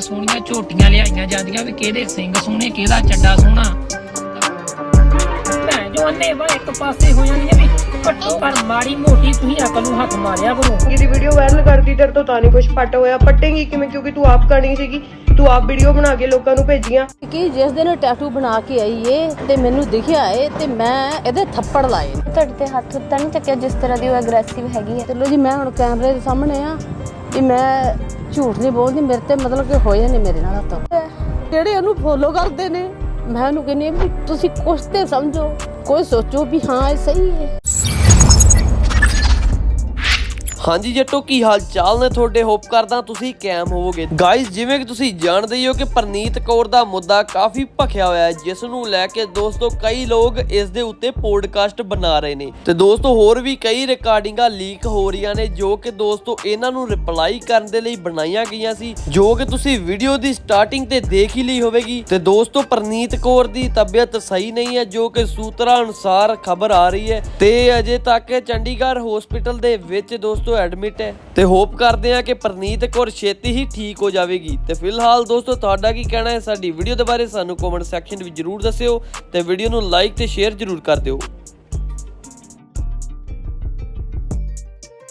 ਸੋਹਣੀਆਂ ਸੋਹਣੀਆਂ ਝੋਟੀਆਂ ਲਿਆਈਆਂ ਜਾਂਦੀਆਂ ਵੀ ਕਿਹਦੇ ਸਿੰਘ ਸੋਹਣੇ ਕਿਹਦਾ ਚੱਡਾ ਸੋਹਣਾ। ਭੈਣ ਜੋ ਅੰਨੇ ਵਾ ਇੱਕ ਪਾਸੇ ਹੋ ਜਾਂਦੀਆਂ ਵੀ ਘੱਟੋ ਪਰ ਮਾੜੀ ਮੋਟੀ ਤੁਸੀਂ ਅਕਲ ਨੂੰ ਹੱਥ ਮਾਰਿਆ ਕਰੋ। ਦੀ ਵੀਡੀਓ ਵਾਇਰਲ ਕਰਦੀ ਤੇਰੇ ਤੋਂ ਤਾਂ ਨਹੀਂ ਕੁਝ ਪੱਟ ਹੋਇਆ। ਪੱਟੇਂਗੀ ਕਿਵੇਂ? ਕਿਉਂਕਿ ਤੂੰ ਆਪ ਕਰਨੀ ਸੀਗੀ। ਤੂੰ ਆਪ ਵੀਡੀਓ ਬਣਾ ਕੇ ਲੋਕਾਂ ਨੂੰ ਭੇਜੀਆਂ। ਕਿ ਜਿਸ ਦਿਨ ਟੈਟੂ ਬਣਾ ਕੇ ਆਈ ਏ ਤੇ ਮੈਨੂੰ ਦਿਖਿਆ ਏ ਤੇ ਮੈਂ ਇਹਦੇ ਥੱਪੜ ਲਾਏ। ਤੁਹਾਡੇ ਤੇ ਹੱਥ ਉੱਤਾ ਨਹੀਂ ਚੱਕਿਆ ਜਿਸ ਤਰ੍ਹਾਂ ਦੀ ਉਹ ਐਗਰੈਸਿਵ ਹੈਗੀ ਹੈ ਚਲੋ ਜੀ ਮੈਂ ਹੁਣ ਕੈਮਰੇ ਦੇ ਸਾਹਮਣੇ ਆ ਵੀ ਮੈਂ ਝੂਠ ਨਹੀਂ ਬੋਲਦੀ ਮੇਰੇ ਤੇ ਮਤਲਬ ਕਿ ਹੋਏ ਨੇ ਮੇਰੇ ਨਾਲ ਤਾਂ ਜਿਹੜੇ ਉਹਨੂੰ ਫੋਲੋ ਕਰਦੇ ਨੇ? ਮੈਂ ਉਹਨੂੰ ਕਹਿੰਦੀ ਵੀ ਤੁਸੀਂ ਕੁਛ ਤੇ ਸਮਝੋ ਕੋਈ ਸੋਚੋ ਵੀ ਹਾਂ ਇਹ ਸਹੀ ਹੈ। ਹਾਂਜੀ ਜੱਟੋ, ਕੀ ਹਾਲ ਚਾਲ ਨੇ ਤੁਹਾਡੇ? ਹੋਪ ਕਰਦਾ ਤੁਸੀਂ ਕੈਮ ਹੋਵੋਗੇ। ਗਾਇਸ ਜਿਵੇਂ ਕਿ ਤੁਸੀਂ ਜਾਣਦੇ ਹੀ ਹੋ ਕਿ ਪ੍ਰਨੀਤ ਕੌਰ ਦਾ ਮੁੱਦਾ ਕਾਫੀ ਭਖਿਆ ਹੋਇਆ ਹੈ, ਜਿਸ ਨੂੰ ਲੈ ਕੇ ਦੋਸਤੋ ਕਈ ਲੋਕ ਇਸ ਦੇ ਉੱਤੇ ਪੋਡਕਾਸਟ ਬਣਾ ਰਹੇ ਨੇ। ਤੇ ਦੋਸਤੋ, ਹੋਰ ਵੀ ਕਈ ਰਿਕਾਰਡਿੰਗਾਂ ਲੀਕ ਹੋ ਰਹੀਆਂ ਨੇ, ਜੋ ਕਿ ਦੋਸਤੋ ਇਹਨਾਂ ਨੂੰ ਰਿਪਲਾਈ ਕਰਨ ਦੇ ਲਈ ਬਣਾਈਆਂ ਗਈਆਂ ਸੀ, ਜੋ ਕਿ ਤੁਸੀਂ ਵੀਡੀਓ ਦੀ ਸਟਾਰਟਿੰਗ ਤੇ ਦੇਖ ਹੀ ਲਈ ਹੋਵੇਗੀ। ਤੇ ਦੋਸਤੋ, ਪ੍ਰਨੀਤ ਕੌਰ ਦੀ ਤਬੀਅਤ ਸਹੀ ਨਹੀਂ ਹੈ, ਜੋ ਕਿ ਸੂਤਰਾਂ ਅਨੁਸਾਰ ਖਬਰ ਆ ਰਹੀ ਹੈ। ਤੇ ਅਜੇ ਤੱਕ ਚੰਡੀਗੜ੍ਹ ਹਸਪੀਟਲ ਦੇ ਵਿੱਚ ਦੋਸਤੋ ਐਡਮਿਟ ਹੈ ਤੇ ਹੋਪ ਕਰਦੇ ਹਾਂ ਕਿ ਪ੍ਰਨੀਤ ਕੌਰ ਛੇਤੀ ਹੀ ਠੀਕ ਹੋ ਜਾਵੇਗੀ। ਤੇ ਫਿਲਹਾਲ ਦੋਸਤੋ, ਤੁਹਾਡਾ ਕੀ ਕਹਿਣਾ ਹੈ? ਸਾਡੀ ਵੀਡੀਓ ਦੇ ਬਾਰੇ ਸਾਨੂੰ ਕਮੈਂਟ ਸੈਕਸ਼ਨ ਵਿੱਚ ਜਰੂਰ ਦੱਸਿਓ ਤੇ ਵੀਡੀਓ ਨੂੰ ਲਾਈਕ ਤੇ ਸ਼ੇਅਰ ਜਰੂਰ ਕਰ ਦਿਓ।